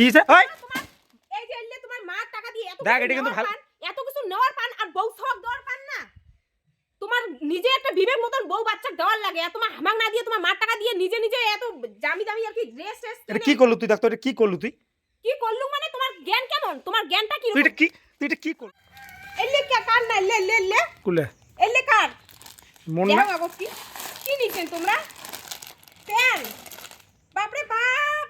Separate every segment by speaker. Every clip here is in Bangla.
Speaker 1: কি হয়েছে ওই!
Speaker 2: এই যে এলে তোমার মার টাকা দিয়ে এত
Speaker 1: দেখ, এটা কিন্তু ভালো-
Speaker 2: এত কিছু নেওয়ার পান আর বউ সব দেওয়ার পান না। তোমার নিজে একটা বিবেক মতন বউ বাচ্চা দেওয়ার লাগে আর তোমার হামাক না দিয়ে তোমার মার টাকা দিয়ে নিজে নিজে এত দামি দামি আর কি ড্রেস
Speaker 1: এটা কি করলু তুই? দেখ তো এটা কি করলু তুই?
Speaker 2: কি করলু মানে তোমার জ্ঞান কেমন? তোমার জ্ঞানটা কি
Speaker 1: তুই এটা কি তুই এটা কি করলু?
Speaker 2: এলে কে কার না? লে লে লে
Speaker 1: কুলে।
Speaker 2: এলে কার?
Speaker 1: মন না?
Speaker 2: কি কি নিছেন তোমরা প্যান বাপরে বাপ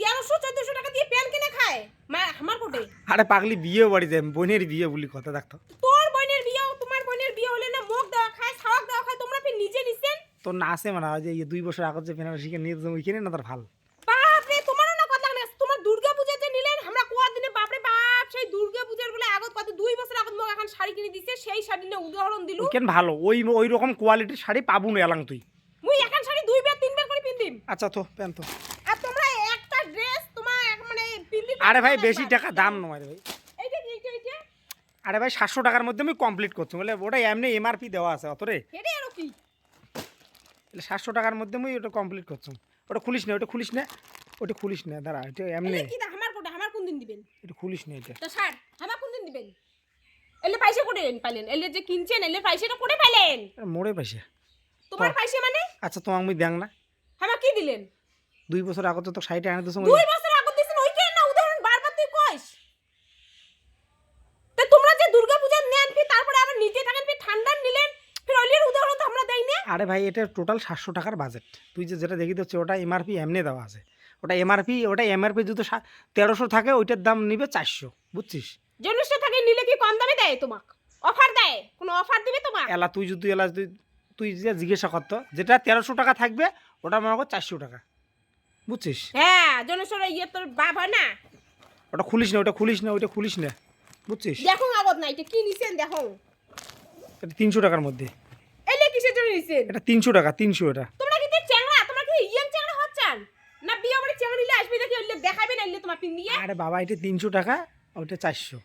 Speaker 2: তেরোশো চোদ্দশো টাকা দিয়ে প্যান কিনে খায় মা আমার কোটে
Speaker 1: আরে পাগলি বিয়ে বাড়ি বাড়িতে বোনের বিয়ে বলি কথা দেখতো
Speaker 2: তোর বোনের বিয়েও তোমার বোনের বিয়ে হলে না মুখ দেওয়া খায় শাওয়াক দেওয়া খায় তোমরা ফির নিজে নিছেন?
Speaker 1: তোর না আছে মানে যে এই দুই বছর আগত যে পেনার শিখে নিয়ে যেতাম ওইখানে না তোর ভালো?
Speaker 2: বাপরে তোমারও না কথা না তোমার দুর্গা পূজাতে নিলেন আমরা কোয়া দিনে বাপরে বাপ সেই দুর্গা পূজার বলে আগত কত দুই বছর আগত মোক এখন শাড়ি কিনে দিছে সেই শাড়ি নিয়ে উদাহরণ দিলু
Speaker 1: কেন ভালো ওই ওই রকম কোয়ালিটির শাড়ি পাবো না এলাং তুই।
Speaker 2: মুই এখন শাড়ি দুই বার তিন বার করে পিন্দিম।
Speaker 1: আচ্ছা তো প্যান তো
Speaker 2: আর তোমরা একটা ড্রেস তোমার এক মানে পিন্দি
Speaker 1: আরে ভাই বেশি টাকা দাম নয় ভাই। আরে ভাই সাতশো টাকার মধ্যে আমি কমপ্লিট করছি। বলে ওটা এমনি এমআরপি দেওয়া আছে অত রে।
Speaker 2: এটা আরও কি?
Speaker 1: তাহলে সাতশো টাকার মধ্যে আমি ওটা কমপ্লিট করছি। ওটা খুলিস না ওটা খুলিস না। ওটা খুলিস না দাঁড়া এটা এমনি।
Speaker 2: আমার কোটা আমার কোন দিন দিবেন?
Speaker 1: এটা খুলিস না এটা।
Speaker 2: স্যার আমার কোন দিন দিবেন? এলে পয়সা কোটে পাইলেন। এলে যে কিনছেন এলে পয়সাটা কোটে পাইলেন।
Speaker 1: আরে মোড়ে পয়সা।
Speaker 2: তোমার পয়সা মানে?
Speaker 1: আচ্ছা তোমাকে আমি দেখ না।
Speaker 2: আমার কি দিলেন।
Speaker 1: দুই বছর আগত তো শাড়িটা এনে দিয়েছ
Speaker 2: দুই বছর আগে দিছেন ওই কেন না উদাহরণ বারবার তুই কইস তা তোমরা যে দুর্গা পূজা নেন ফি তারপরে আবার নিতে থাকেন ফি ঠান্ডা নিলেন ফির ওইলের উদাহরণ তো আমরা দেই না
Speaker 1: আরে ভাই এটা টোটাল সাতশো টাকার বাজেট তুই যে যেটা দেখি দিচ্ছি ওটা এমআরপি এমনি দেওয়া আছে। ওটা এমআরপি ওটা এমআরপি যদি তেরোশো থাকে ওইটার দাম নিবে চারশো বুঝছিস?
Speaker 2: জন্মষ্ট থাকে নিলে কি কম দামে দেয় তোমাক? অফার দেয়? কোনো অফার দিবে তোমাক?
Speaker 1: এলা তুই যদি এলা তুই তুই যে জিজ্ঞাসা করতো যেটা তেরোশো টাকা থাকবে ওটা মনে কর চারশো টাকা বুঝছিস?
Speaker 2: হ্যাঁ জন্মষ্ট ইয়ে তোর বাপ হয় না?
Speaker 1: ওটা খুলিস না ওটা খুলিস না ওইটা খুলিস না বুঝছিস?
Speaker 2: দেখো আগত না এটা কি নিছেন দেখো।
Speaker 1: এটা তিনশো টাকার মধ্যে।
Speaker 2: নিছেন
Speaker 1: এটা তিনশো টাকা তিনশো এটা।
Speaker 2: তোমরা কি তে চ্যাংড়া? তোমরা কি ইয়াং চ্যাংড়া হচ্ছেন? না বিয়ে বাড়ি চ্যাংড়া নিলে আসবে দেখি ওইলে দেখাবে না তোমার পিন দিয়ে
Speaker 1: আরে বাবা এটা তিনশো টাকা ওইটা চারশো।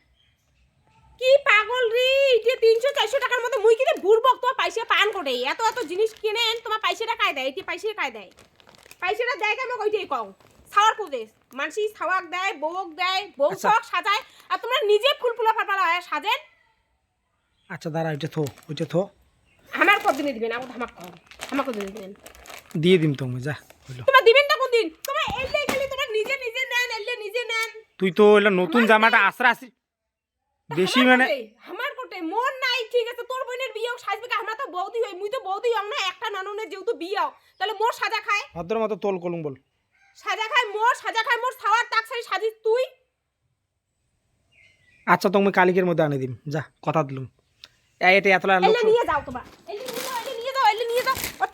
Speaker 2: কি পাগল রে এটা তিনশো চারশো টাকার মতো মুই কিনে বুড়বক তোমার পয়সা পান করে। এত এত জিনিস কিনেন তোমার পয়সাটা কায় দেয়? এটি পয়সা কায় দেয়? পয়সাটা দেয় কেন? ওইটাই কও। ছাওয়ার প্রদেশ। মানসি ছাওয়াক দেয় বউক দেয় বউ
Speaker 1: আচ্ছা।
Speaker 2: সব সাজায় আর তোমরা নিজে ফুল ফুলা ফাটা হয় সাজেন।
Speaker 1: আচ্ছা দাঁড়া ওইটা থো ওইটা থো।
Speaker 2: কদিনে দিবেন? আমাকে কদিনে দিবেন?
Speaker 1: দিয়ে তুমি যা
Speaker 2: তোমার দিবেন না কোনদিন? তোমরা এলে খালি তোমরা নিজে নিজে নেন এলে নিজে নেন।
Speaker 1: তুই তো এলা নতুন জামাটা আসি বেশি মানে
Speaker 2: আমার কোটে মন নাই ঠিক আছে। তোর বোনের বিয়ে হোক সাজবে কা, আমরা তো বৌদি হই মুই তো বৌদি হং না একটা নানুনের যেহেতু বিয়ে হোক তাহলে মোর সাজা খায়?
Speaker 1: ভদ্র মতো তোল কলুম বল।
Speaker 2: সাজা খায় মোর সাজা খায় মোর সাওয়ার তাক সারি সাজিস তুই।
Speaker 1: আচ্ছা তুমি কালিকের মধ্যে আনে দিম। যা কথা দিলুম। এই এটা এতলা লোক
Speaker 2: নিয়ে যাও তোমরা এলে নিয়ে যাও এলে নিয়ে যাও এলে নিয়ে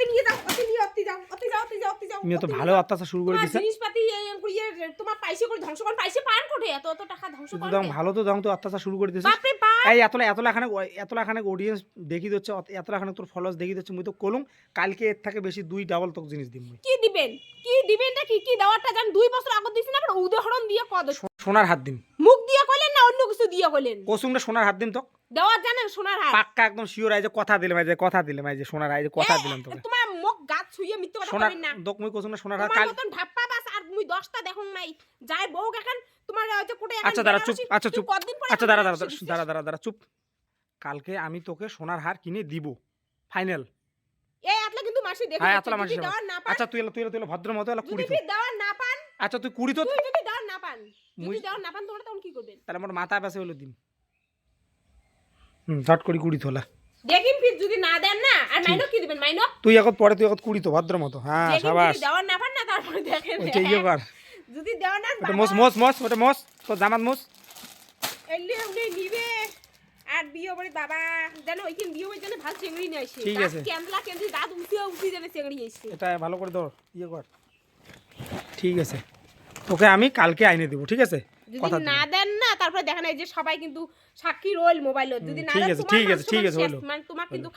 Speaker 2: যাও অতি নিয়ে যাও অতি নিয়ে অতি যাও অতি যাও অতি যাও অতি যাও
Speaker 1: তুমি তো ভালো অত্যাচার শুরু করে দিছে
Speaker 2: জিনিসপাতি এম করিয়ে তোমার পয়সা করে ধ্বংস করেন পয়সা পান কোটে এত এত টাকা ধ্বংস
Speaker 1: তুই দাম ভালো তো দাম তো অত্যাচার শুরু করে দিছিস
Speaker 2: বাপরে বাপ!
Speaker 1: এই এতলা এতলা খানে এতলা খানে অডিয়েন্স দেখি দিচ্ছে তোর ফলোয়ার্স দেখি দিচ্ছে মুই তো কলুম কালকে এর থেকে বেশি দুই ডাবল তোকে জিনিস দিম মুই
Speaker 2: কি দিবেন? কি দিবেনটা কি? কি দেওয়ারটা জান? দুই বছর আগে দিছেন আবার উদাহরণ দিয়ে কদ।
Speaker 1: সোনার হাত দিম
Speaker 2: মুখ দিয়ে কইলেন না অন্য কিছু দিয়ে কইলেন
Speaker 1: কসুমটা সোনার হাত দিম তো।
Speaker 2: দেওয়ার জানেন সোনার হার
Speaker 1: পাক্কা একদম শিওর আই যে কথা দিলাম যে কথা দিলাম যে সোনার আই যে কথা দিলাম তোকে।
Speaker 2: তোমার মুখ গাছ ছুঁয়ে মিথ্যে কথা বলবেন না।
Speaker 1: দোক মুই কসুমটা সোনার হাত কাল
Speaker 2: মতন ঢাপ্পা বাস আর মুই দশটা দেখুন নাই। যাই বউ এখন তোমার হচ্ছে কোটে
Speaker 1: আচ্ছা দাঁড়া চুপ আচ্ছা চুপ। আচ্ছা দাঁড়া দাঁড়া দাঁড়া দাঁড়া দাঁড়া চুপ। কালকে আমি তোকে সোনার হার কিনে দিব ফাইনাল।
Speaker 2: এই আতলা কিন্তু মাসি দেখে
Speaker 1: হ্যাঁ এতলা মাসি আচ্ছা তুই তুই তুই ভদ্র মতো এলা কুড়ি তো।
Speaker 2: ফির দেওয়ার না পান
Speaker 1: আচ্ছা তুই কুড়ি তো
Speaker 2: তুই যদি দেওয়ার না পান যদি দেওয়ার না পান তোমরা করবেন?
Speaker 1: তাহলে আমার মাথা পাশে হলো দিন। হুম ঝট করি কুড়ি তোলা
Speaker 2: দেখিন ফির যদি না দেন না আর মাইনক কি দিবেন মাইনক?
Speaker 1: তুই এখন পরে তুই এখন কুড়ি তো ভদ্র মতো। হ্যাঁ সাবাস।
Speaker 2: দেওয়ার না পান না তারপরে দেখেন।
Speaker 1: ইয়ে কর।
Speaker 2: যদি দেওয়ার না
Speaker 1: ওটা মোস মোস মোস ওটা মোস তো জামাত মোস
Speaker 2: এলি আপনি নিবে। আর বিয়ে বাড়ি বাবা যেন ওইখান বিয়ে বাড়ি যেন ভালো চেংড়ি নিয়ে আসে।
Speaker 1: ঠিক আছে।
Speaker 2: দাঁত উঠে উঠে যেন চেংড়ি
Speaker 1: এটা ভালো করে ধর ইয়ে কর। ঠিক আছে। তোকে আমি কালকে আইনে দেবো ঠিক আছে?
Speaker 2: যদি না দেন না তারপরে দেখেন এই যে সবাই কিন্তু সাক্ষী রইল মোবাইল। যদি না
Speaker 1: ঠিক আছে, ঠিক আছে, ঠিক আছে,
Speaker 2: মানে তোমার কিন্তু